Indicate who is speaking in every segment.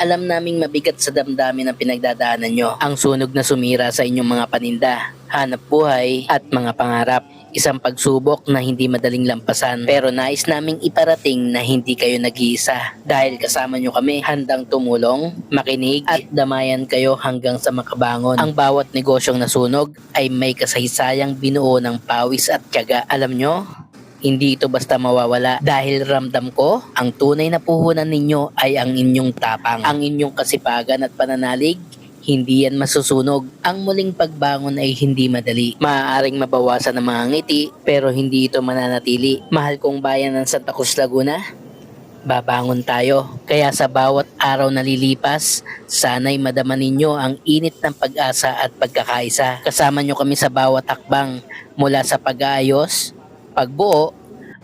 Speaker 1: Alam naming mabigat sa damdamin ang pinagdadaanan nyo. Ang sunog na sumira sa inyong mga paninda, hanap buhay at mga pangarap. Isang pagsubok na hindi madaling lampasan pero nais naming iparating na hindi kayo nag-iisa. Dahil kasama nyo kami handang tumulong, makinig at damayan kayo hanggang sa makabangon. Ang bawat negosyong nasunog ay may kasaysayang binuo ng pawis at tiyaga. Alam nyo, hindi ito basta mawawala dahil ramdam ko ang tunay na puhunan ninyo ay ang inyong tapang, ang inyong kasipagan at pananalig hindi yan masusunog. Ang muling pagbangon ay hindi madali. Maaaring mabawasan ng mga ngiti pero hindi ito mananatili. Mahal kong bayan ng Santa Cruz Laguna, babangon tayo. Kaya sa bawat araw na lilipas, sana'y madama ninyo ang init ng pag-asa at pagkakaisa. Kasama nyo kami sa bawat hakbang mula sa pag-aayos, pagbuo,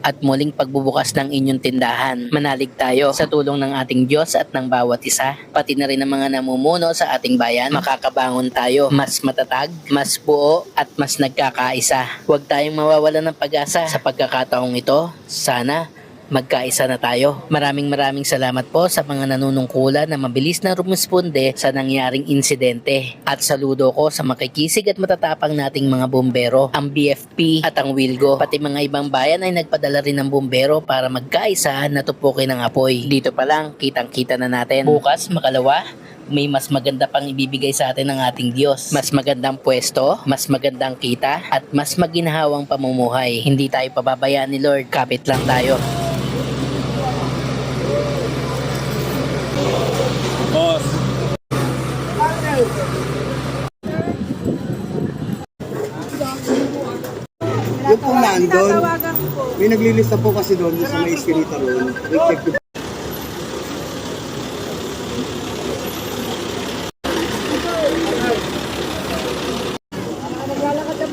Speaker 1: at muling pagbubukas ng inyong tindahan. Manalig tayo sa tulong ng ating Diyos at ng bawat isa, pati na rin ng mga namumuno sa ating bayan. Makakabangon tayo mas matatag, mas buo at mas nagkakaisa. Huwag tayong mawawala ng pag-asa sa pagkakataong ito. Sana magkaisa na tayo. Maraming maraming salamat po sa mga nanunungkulan na mabilis na rumisponde sa nangyaring insidente. At saludo ko sa makikisig at matatapang nating mga bombero, ang BFP at ang Wilgo. Pati mga ibang bayan ay nagpadala rin ng bombero para magkaisa na tupukin ang apoy. Dito pa lang, kitang-kita na natin. Bukas, makalawa, may mas maganda pang ibibigay sa atin ng ating Diyos. Mas magandang pwesto, mas magandang kita, at mas maginhawang pamumuhay. Hindi tayo pababayaan ni Lord, kapit lang tayo.
Speaker 2: Boss.
Speaker 3: Yung po nandun, may naglilista po kasi doon sa may escalator room. Reflective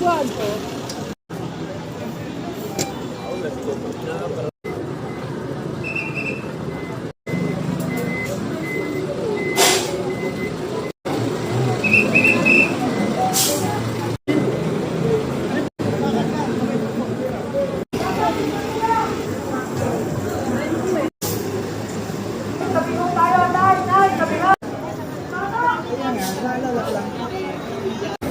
Speaker 3: buwan po. 来来来来。